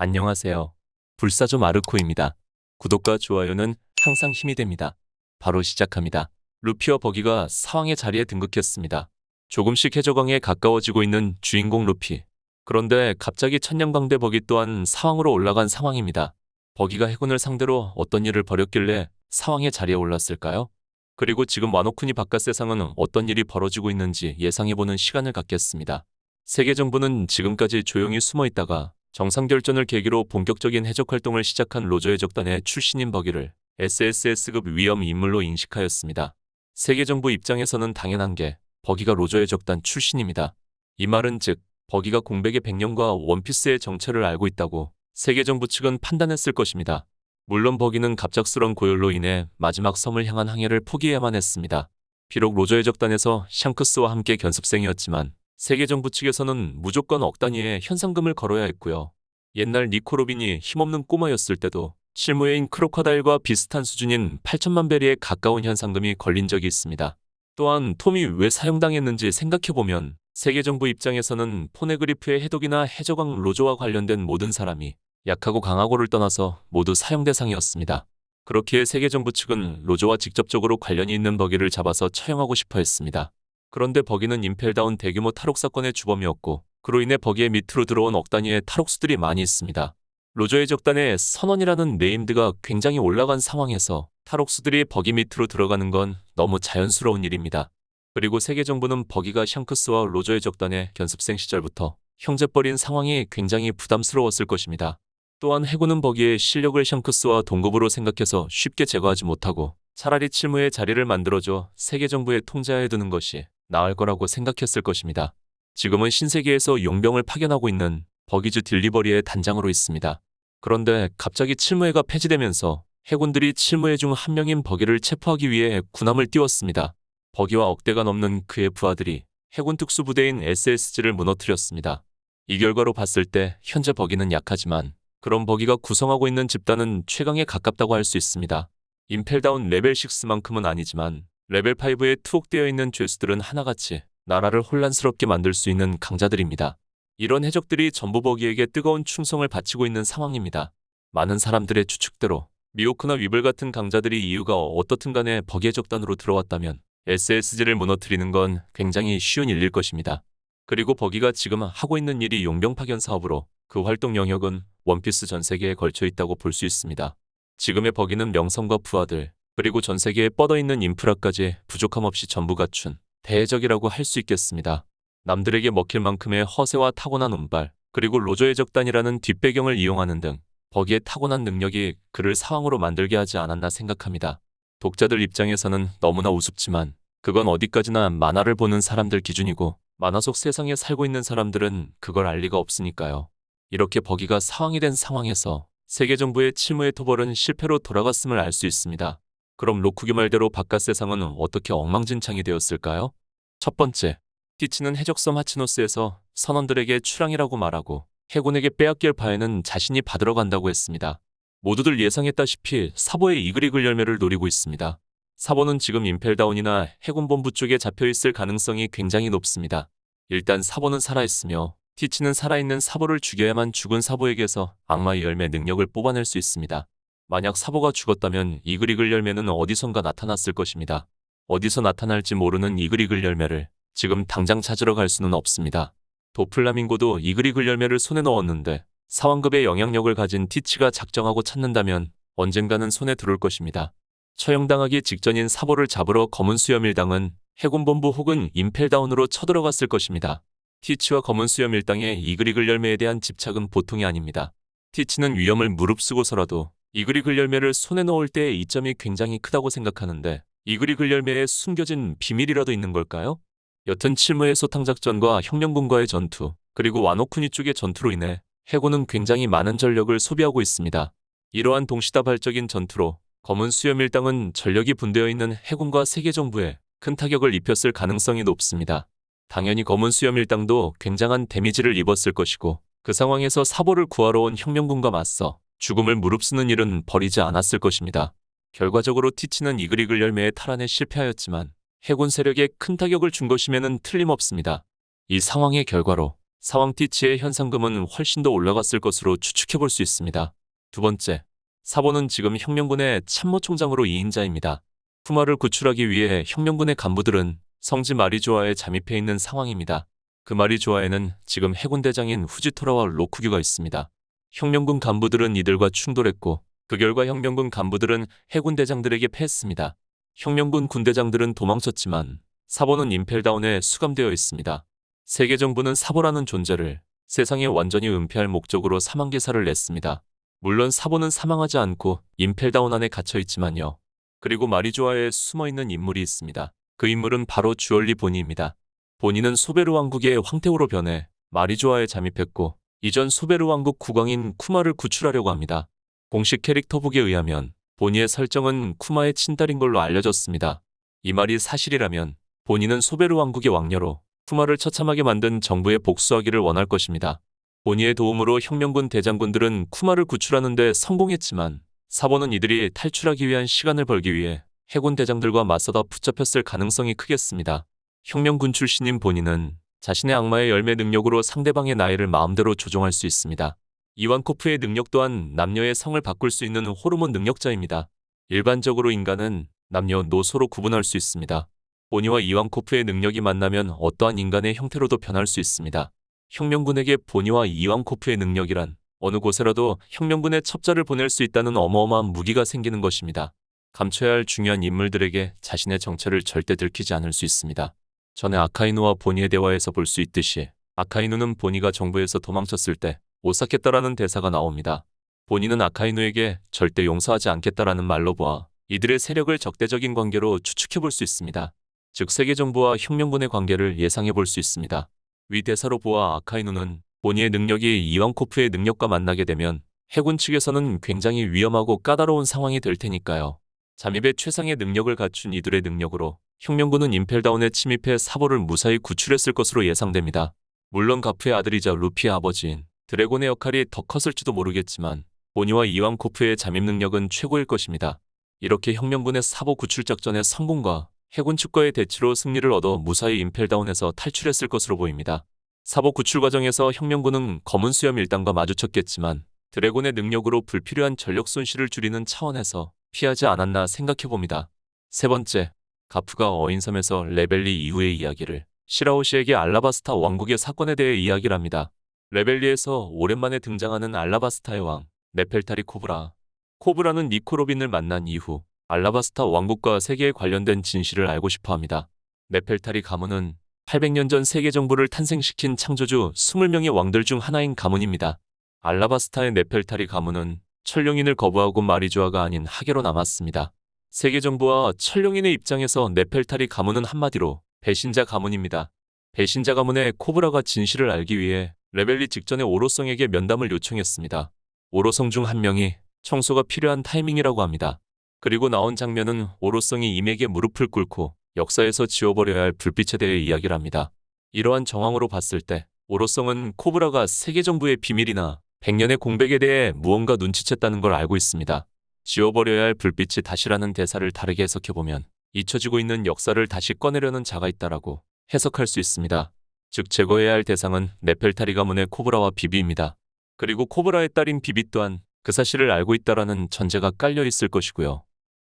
안녕하세요. 불사조 마르코입니다. 구독과 좋아요는 항상 힘이 됩니다. 바로 시작합니다. 루피와 버기가 사왕의 자리에 등극했습니다. 조금씩 해적왕에 가까워지고 있는 주인공 루피. 그런데 갑자기 천년광대 버기 또한 사왕으로 올라간 상황입니다. 버기가 해군을 상대로 어떤 일을 벌였길래 사왕의 자리에 올랐을까요? 그리고 지금 와노쿠니 바깥 세상은 어떤 일이 벌어지고 있는지 예상해보는 시간을 갖겠습니다. 세계 정부는 지금까지 조용히 숨어 있다가 정상결전을 계기로 본격적인 해적 활동을 시작한 로저 해적단의 출신인 버기를 SSS급 위험 인물로 인식하였습니다. 세계 정부 입장에서는 당연한 게 버기가 로저 해적단 출신입니다. 이 말은 즉 버기가 공백의 백년과 원피스의 정체를 알고 있다고 세계 정부 측은 판단했을 것입니다. 물론 버기는 갑작스런 고열로 인해 마지막 섬을 향한 항해를 포기해야만 했습니다. 비록 로저 해적단에서 샹크스와 함께 견습생이었지만 세계 정부 측에서는 무조건 억 단위의 현상금을 걸어야 했고요. 옛날 니코로빈이 힘없는 꼬마였을 때도 실무예인 크로커다일과 비슷한 수준인 8천만 베리에 가까운 현상금이 걸린 적이 있습니다. 또한 톰이 왜 사용당했는지 생각해보면 세계 정부 입장에서는 포네그리프의 해독이나 해적왕 로조와 관련된 모든 사람이 약하고 강하고를 떠나서 모두 사용 대상이었습니다. 그렇기에 세계 정부 측은 로조와 직접적으로 관련이 있는 버기를 잡아서 처형하고 싶어 했습니다. 그런데 버기는 임펠다운 대규모 탈옥 사건의 주범이었고 그로 인해 버기의 밑으로 들어온 억 단위의 탈옥수들이 많이 있습니다. 로저의 적단의 선원이라는 네임드가 굉장히 올라간 상황에서 탈옥수들이 버기 밑으로 들어가는 건 너무 자연스러운 일입니다. 그리고 세계 정부는 버기가 샹크스와 로저의 적단의 견습생 시절부터 형제뻘인 상황이 굉장히 부담스러웠을 것입니다. 또한 해군은 버기의 실력을 샹크스와 동급으로 생각해서 쉽게 제거하지 못하고 차라리 칠무의 자리를 만들어줘 세계 정부의 통제하에 두는 것이 나을 거라고 생각했을 것입니다. 지금은 신세계에서 용병을 파견하고 있는 버기즈 딜리버리의 단장으로 있습니다. 그런데 갑자기 칠무회가 폐지되면서 해군들이 칠무회 중 한 명인 버기를 체포하기 위해 군함을 띄웠습니다. 버기와 억대가 넘는 그의 부하들이 해군 특수부대인 SSG를 무너뜨렸습니다. 이 결과로 봤을 때 현재 버기는 약하지만 그런 버기가 구성하고 있는 집단은 최강에 가깝다고 할 수 있습니다. 임펠다운 레벨 6만큼은 아니지만 레벨 5에 투옥되어 있는 죄수들은 하나같이 나라를 혼란스럽게 만들 수 있는 강자들입니다. 이런 해적들이 전부 버기에게 뜨거운 충성을 바치고 있는 상황입니다. 많은 사람들의 추측대로 미오크나 위블 같은 강자들이 이유가 어떻든 간에 버기 해적단으로 들어왔다면 SSG를 무너뜨리는 건 굉장히 쉬운 일일 것입니다. 그리고 버기가 지금 하고 있는 일이 용병 파견 사업으로 그 활동 영역은 원피스 전 세계에 걸쳐 있다고 볼 수 있습니다. 지금의 버기는 명성과 부하들, 그리고 전 세계에 뻗어있는 인프라까지 부족함 없이 전부 갖춘 대적이라고 할 수 있겠습니다. 남들에게 먹힐 만큼의 허세와 타고난 운발, 그리고 로저의 적단이라는 뒷배경을 이용하는 등 버기의 타고난 능력이 그를 사왕으로 만들게 하지 않았나 생각합니다. 독자들 입장에서는 너무나 우습지만 그건 어디까지나 만화를 보는 사람들 기준이고 만화 속 세상에 살고 있는 사람들은 그걸 알 리가 없으니까요. 이렇게 버기가 사왕이 된 상황에서 세계 정부의 칠무의 토벌은 실패로 돌아갔음을 알 수 있습니다. 그럼 로쿠기 말대로 바깥 세상은 어떻게 엉망진창이 되었을까요? 첫 번째, 티치는 해적섬 하치노스에서 선원들에게 출항이라고 말하고 해군에게 빼앗길 바에는 자신이 받으러 간다고 했습니다. 모두들 예상했다시피 사보의 이글이글 열매를 노리고 있습니다. 사보는 지금 임펠다운이나 해군본부 쪽에 잡혀있을 가능성이 굉장히 높습니다. 일단 사보는 살아있으며 티치는 살아있는 사보를 죽여야만 죽은 사보에게서 악마의 열매 능력을 뽑아낼 수 있습니다. 만약 사보가 죽었다면 이글이글 열매는 어디선가 나타났을 것입니다. 어디서 나타날지 모르는 이글이글 열매를 지금 당장 찾으러 갈 수는 없습니다. 도플라밍고도 이글이글 열매를 손에 넣었는데 사왕급의 영향력을 가진 티치가 작정하고 찾는다면 언젠가는 손에 들어올 것입니다. 처형당하기 직전인 사보를 잡으러 검은 수염일당은 해군본부 혹은 임펠다운으로 쳐들어갔을 것입니다. 티치와 검은 수염일당의 이글이글 열매에 대한 집착은 보통이 아닙니다. 티치는 위험을 무릅쓰고서라도 이글이글 열매를 손에 넣을 때의 이점이 굉장히 크다고 생각하는데 이글이글 열매에 숨겨진 비밀이라도 있는 걸까요? 여튼 칠무의 소탕작전과 혁명군과의 전투, 그리고 와노쿠니 쪽의 전투로 인해 해군은 굉장히 많은 전력을 소비하고 있습니다. 이러한 동시다발적인 전투로 검은 수염 일당은 전력이 분되어 있는 해군과 세계정부에 큰 타격을 입혔을 가능성이 높습니다. 당연히 검은 수염 일당도 굉장한 데미지를 입었을 것이고 그 상황에서 사보를 구하러 온 혁명군과 맞서 죽음을 무릅쓰는 일은 벌이지 않았을 것입니다. 결과적으로 티치는 이글이글 열매의 탈환에 실패하였지만 해군 세력에 큰 타격을 준 것이면은 틀림없습니다. 이 상황의 결과로 사왕 티치의 현상금은 훨씬 더 올라갔을 것으로 추측해 볼 수 있습니다. 두 번째, 사보는 지금 혁명군의 참모총장으로 2인자입니다. 쿠마를 구출하기 위해 혁명군의 간부들은 성지 마리조아에 잠입해 있는 상황입니다. 그 마리조아에는 지금 해군 대장인 후지토라와 로쿠규가 있습니다. 혁명군 간부들은 이들과 충돌했고 그 결과 혁명군 간부들은 해군 대장들에게 패했습니다. 혁명군 군대장들은 도망쳤지만 사보는 임펠다운에 수감되어 있습니다. 세계 정부는 사보라는 존재를 세상에 완전히 은폐할 목적으로 사망계사를 냈습니다. 물론 사보는 사망하지 않고 임펠다운 안에 갇혀 있지만요. 그리고 마리조아에 숨어 있는 인물이 있습니다. 그 인물은 바로 주얼리 보니입니다. 보니는 소베르 왕국의 황태호로 변해 마리조아에 잠입했고 이전 소베르 왕국 국왕인 쿠마를 구출하려고 합니다. 공식 캐릭터북에 의하면 보니의 설정은 쿠마의 친딸인 걸로 알려졌습니다. 이 말이 사실이라면 보니는 소베르 왕국의 왕녀로 쿠마를 처참하게 만든 정부에 복수하기를 원할 것입니다. 보니의 도움으로 혁명군 대장군들은 쿠마를 구출하는데 성공했지만 사보는 이들이 탈출하기 위한 시간을 벌기 위해 해군 대장들과 맞서다 붙잡혔을 가능성이 크겠습니다. 혁명군 출신인 본인은 자신의 악마의 열매 능력으로 상대방의 나이를 마음대로 조종할 수 있습니다. 이완코프의 능력 또한 남녀의 성을 바꿀 수 있는 호르몬 능력자입니다. 일반적으로 인간은 남녀, 노소로 구분할 수 있습니다. 보니와 이완코프의 능력이 만나면 어떠한 인간의 형태로도 변할 수 있습니다. 혁명군에게 보니와 이완코프의 능력이란 어느 곳에라도 혁명군의 첩자를 보낼 수 있다는 어마어마한 무기가 생기는 것입니다. 감춰야 할 중요한 인물들에게 자신의 정체를 절대 들키지 않을 수 있습니다. 전에 아카이누와 보니의 대화에서 볼 수 있듯이 아카이누는 보니가 정부에서 도망쳤을 때 오싹했다라는 대사가 나옵니다. 보니는 아카이누에게 절대 용서하지 않겠다라는 말로 보아 이들의 세력을 적대적인 관계로 추측해 볼 수 있습니다. 즉 세계 정부와 혁명군의 관계를 예상해 볼 수 있습니다. 위 대사로 보아 아카이누는 보니의 능력이 이완코프의 능력과 만나게 되면 해군 측에서는 굉장히 위험하고 까다로운 상황이 될 테니까요. 잠입의 최상의 능력을 갖춘 이들의 능력으로 혁명군은 임펠다운에 침입해 사보를 무사히 구출했을 것으로 예상됩니다. 물론 가프의 아들이자 루피의 아버지인 드래곤의 역할이 더 컸을지도 모르겠지만 보니와 이완코프의 잠입 능력은 최고일 것입니다. 이렇게 혁명군의 사보 구출 작전의 성공과 해군 측과의 대치로 승리를 얻어 무사히 임펠다운에서 탈출했을 것으로 보입니다. 사보 구출 과정에서 혁명군은 검은 수염 일당과 마주쳤겠지만 드래곤의 능력으로 불필요한 전력 손실을 줄이는 차원에서 피하지 않았나 생각해 봅니다. 세 번째, 가프가 어인섬에서 레벨리 이후의 이야기를 시라오시에게 알라바스타 왕국의 사건에 대해 이야기를 합니다. 레벨리에서 오랜만에 등장하는 알라바스타의 왕, 네펠타리 코브라. 코브라는 니코로빈을 만난 이후 알라바스타 왕국과 세계에 관련된 진실을 알고 싶어 합니다. 네펠타리 가문은 800년 전 세계 정부를 탄생시킨 창조주 20명의 왕들 중 하나인 가문입니다. 알라바스타의 네펠타리 가문은 천룡인을 거부하고 마리조아가 아닌 하계로 남았습니다. 세계 정부와 천룡인의 입장에서 네펠타리 가문은 한마디로 배신자 가문입니다. 배신자 가문의 코브라가 진실을 알기 위해 레벨리 직전에 오로성에게 면담을 요청했습니다. 오로성 중 한 명이 청소가 필요한 타이밍이라고 합니다. 그리고 나온 장면은 오로성이 임에게 무릎을 꿇고 역사에서 지워버려야 할 불빛에 대해 이야기를 합니다. 이러한 정황으로 봤을 때 오로성은 코브라가 세계 정부의 비밀이나 백년의 공백에 대해 무언가 눈치챘다는 걸 알고 있습니다. 지워버려야 할 불빛이 다시라는 대사를 다르게 해석해보면 잊혀지고 있는 역사를 다시 꺼내려는 자가 있다라고 해석할 수 있습니다. 즉 제거해야 할 대상은 네펠타리 가문의 코브라와 비비입니다. 그리고 코브라의 딸인 비비 또한 그 사실을 알고 있다라는 전제가 깔려 있을 것이고요.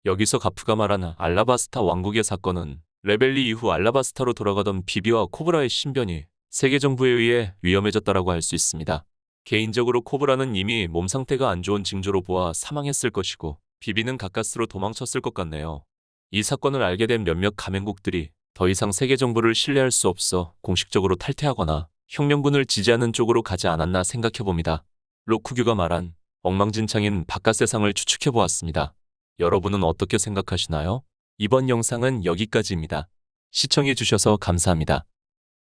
여기서 가프가 말하는 알라바스타 왕국의 사건은 레벨리 이후 알라바스타로 돌아가던 비비와 코브라의 신변이 세계 정부에 의해 위험해졌다라고 할 수 있습니다. 개인적으로 코브라는 이미 몸 상태가 안 좋은 징조로 보아 사망했을 것이고 비비는 가까스로 도망쳤을 것 같네요. 이 사건을 알게 된 몇몇 가맹국들이 더 이상 세계 정부를 신뢰할 수 없어 공식적으로 탈퇴하거나 혁명군을 지지하는 쪽으로 가지 않았나 생각해 봅니다. 로쿠규가 말한 엉망진창인 바깥 세상을 추측해 보았습니다. 여러분은 어떻게 생각하시나요? 이번 영상은 여기까지입니다. 시청해 주셔서 감사합니다.